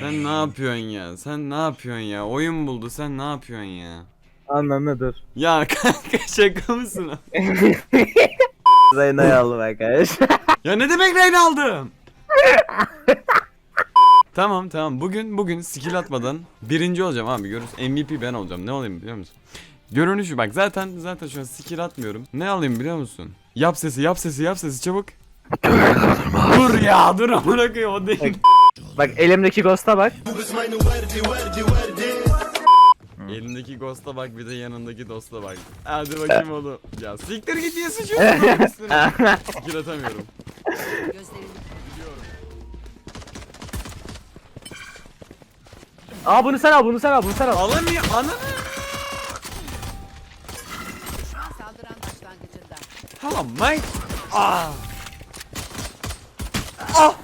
Sen ne yapıyorsun ya? Sen ne yapıyorsun ya? Oyun buldu sen ne yapıyorsun ya? Anlamıdır. Ya kanka şaka mısın? o? Zeyna'yı aldım arkadaş. ya ne demek Reyna aldım? tamam tamam bugün bugün skill atmadan birinci olacağım abi görürsün MVP ben olacağım ne olayım biliyor musun? Görünüşü bak zaten zaten şu an skill atmıyorum. Ne alayım biliyor musun? Yap sesi yap sesi yap sesi çabuk. dur ya dur amına koyayım o değil. bak elimdeki ghost'a bak. Elindeki ghost'a bak bir de yanındaki dosta bak. Hadi bakayım oğlum. Ya siktir git diye üstüne. Skill atamıyorum. Aa bunu sen al bunu sen al bunu sen al. Alamıyor ananı. saldıran başlangıcında. Tamam mate. Ah. Ah.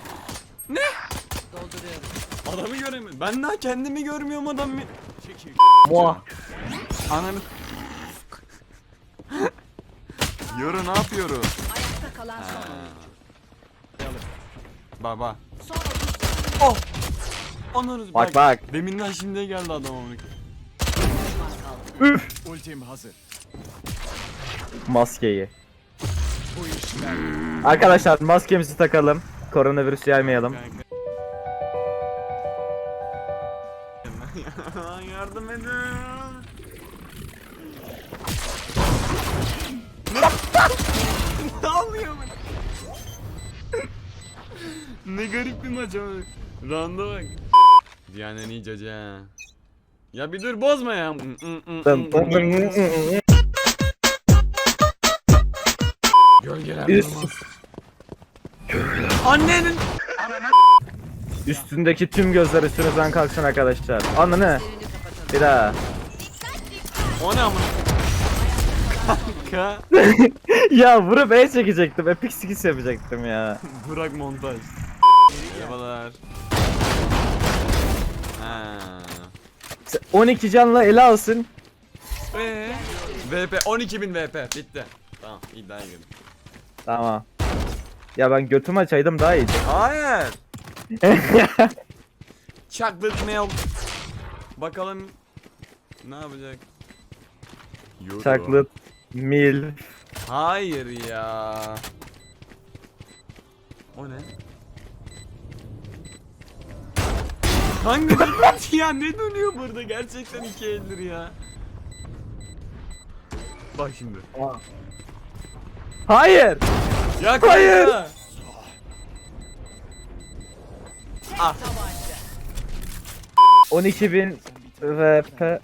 Ne? Dolduruyorum. Adamı göremiyorum. Ben daha kendimi görmüyorum adam mı? Muah. Ananı. Yoru ne yapıyorum? Ayakta kalan son oyuncu. Baba. Son Oh. Ananı Bak bak. Deminden şimdiye geldi adam onu. düşman kaldı. Ultim hazır. Maskeyi. Bu işler. Arkadaşlar maskemizi takalım. Koronavirüs yaymayalım. Yardım ne oluyor bu? ne garip bir maç ama. Randa bak. Dünyanın en iyi cacı ha. Ya bir dur bozma ya. Gölgeler durmaz. Annenin. Üstündeki tüm gözler üstünüzden kalksın arkadaşlar. Anla ne? Bir daha. O ne amına? Kanka. ya vurup el çekecektim. Epic skis yapacaktım ya. Bırak montaj. Merhabalar. Ha. 12 canla ele alsın. Ee? VP 12000 VP bitti. Tamam iddiaya girdim. Tamam. Ya ben götümü açaydım daha iyiydi. Hayır. Chocolate milk. Bakalım ne yapacak? Yoru. Chocolate mil. Hayır ya. O ne? Hangi ya ne dönüyor burada gerçekten iki eldir ya. Bak şimdi. Hayır. Ya kanka. Hayır. Ah. 12.000 VP.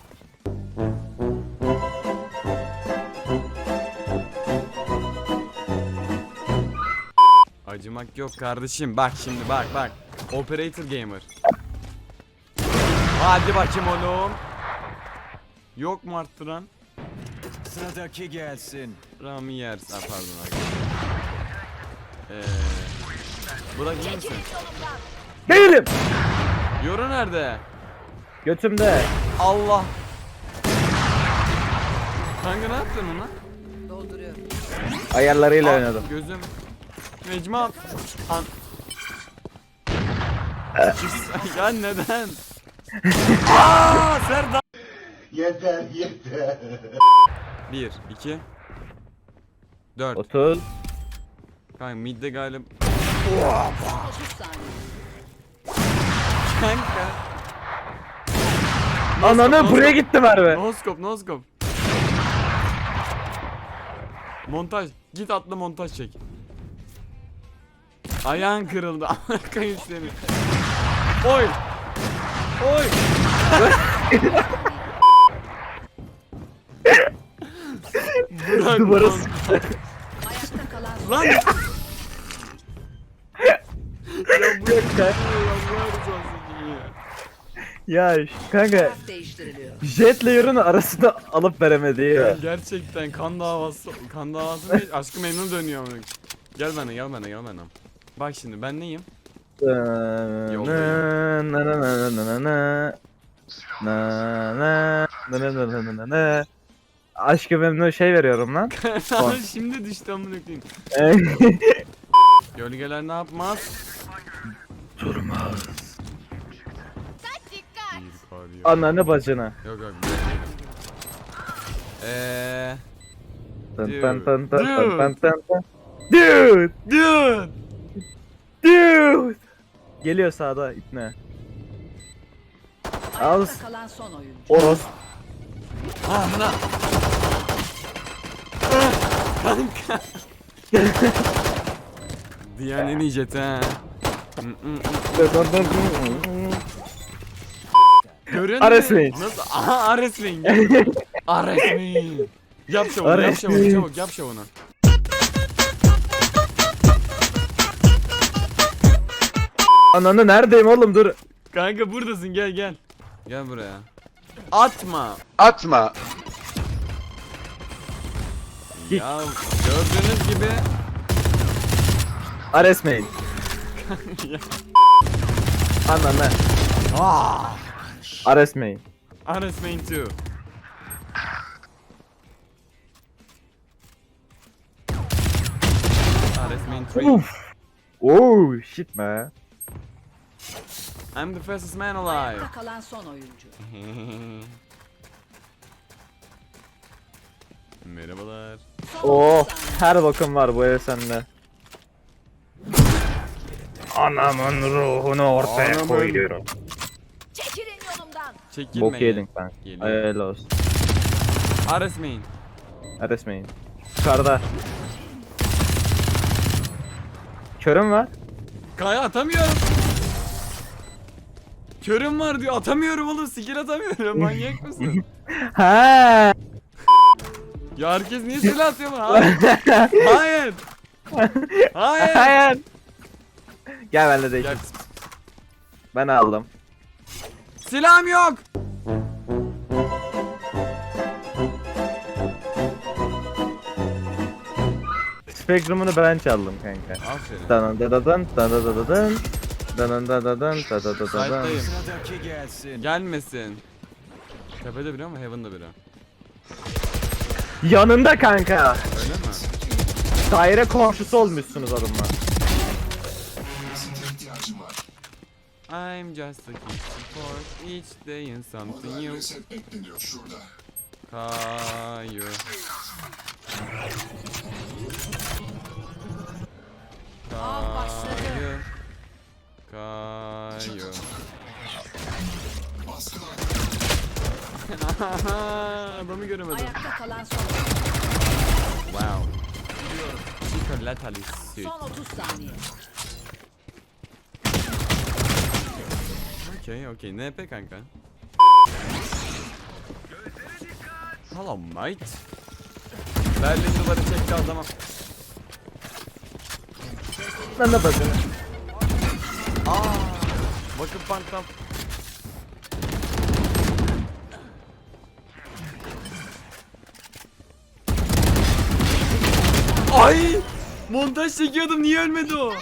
Acımak yok kardeşim. Bak şimdi bak bak. Operator gamer. Hadi bakayım oğlum. Yok mu arttıran? Sıradaki gelsin. Rami yer. Ha, pardon. Burak iyi misin? Değilim. Yoru nerede? Götümde. Allah. Kanka ne yaptın ona? Dolduruyorum. Ayarlarıyla oynadım. Gözüm. Necma. An. ya neden? Aa, Serdar. Yeter yeter. 1 2 4 30. Kanka midde galiba 30 saniye. Kanka Ananı buraya gitti Merve. Noskop noskop Montaj. Git atla montaj çek. Ayağın kırıldı. Kayıp seni Oy. Oy. Bırak Duvara lan. Ayakta kalan Lan. Ya bu Kanka. Allah rızası için ya. Ya kanka taraf değiştiriliyor. Jet layer'ın arasında alıp veremedi ya. Gerçekten kan davası kan davası değil aşkı memnun dönüyor amına. Gel bana gel bana gel bana. Bak şimdi ben neyim? Na na na na na na na. Na na na na na na na na. Aşkı memnun şey veriyorum lan. Şimdi düştü amına koyayım. Gölgeler ne yapmaz? Durmaz. Ananı bacını. Yok yok. Eee. Tın tın tın tın tın tın tın tın. Dude! Dude. Dude! Geliyor sağda ipne. Al. Ayakta kalan son oyuncu. Oros. Amına. Kanka. Diyen en iyi jet ha. Görüyor musun? Bey. Nasıl? Aha Ares Bey. gel. Ares Bey. Yap şovunu, yap şovunu, Bey. çabuk yap şovunu. Ananı neredeyim oğlum dur. Kanka buradasın gel gel. Gel buraya. Atma. Atma. Git. Ya gördüğünüz gibi Ares main. Ananı. Ares main. Ares main 2. Ares main 3. Uf. Oh shit man. I'm the fastest man alive. Ayakta kalan son oyuncu. Merhabalar. Son Oh 30 saniye. her bakım var bu ev sende. Anamın ruhunu ortaya Anamın- koyuyorum. Yolumdan. Çekilme. Bok yedin kanka. Geliyor. Hayırlı olsun. Ares main. Ares main. Körüm var. Kaya atamıyorum. Körüm var diyor atamıyorum oğlum skill atamıyorum manyak mısın? Ha. ya herkes niye silah atıyor bana? Hayır. Hayır. Hayır. Hayır. Gel benimle değiş. Gel. Ben aldım. Silahım yok. Spectrum'unu ben çaldım kanka. Aferin. Danan dadadan dadadadadan. Danan dadadan dadadadadan. Site'dayım. Sıradaki gelsin. Gelmesin. Tepede biri ama Heaven'da biri. Yanında kanka. Öyle mi? Daire komşusu olmuşsunuz adamla. I'm just a kid support each day in something new. Kayu. Av başladı. Kayu. Kayu. Adamı göremedim. Ayakta kalan son oyuncu. Wow. Çikolatalı süt. Son 30 saniye. Okey okey NP kanka. Hello mate. Berlin duvarı çekti adama. Ben de bakın. Aa, bakıp banktan. Ay! Montaj çekiyordum niye ölmedi o?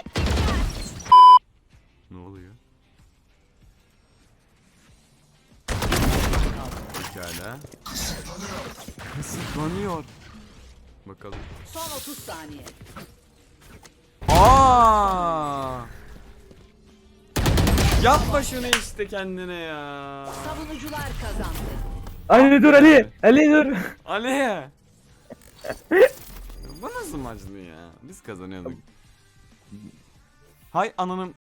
Pekala. Kısıtlanıyor. Bakalım. Son 30 saniye. Aa! Yapma şunu işte kendine ya. Savunucular kazandı. Ali dur Ali. Ali dur. Ali. Bu nasıl maçtı ya? Biz kazanıyorduk. Hay ananın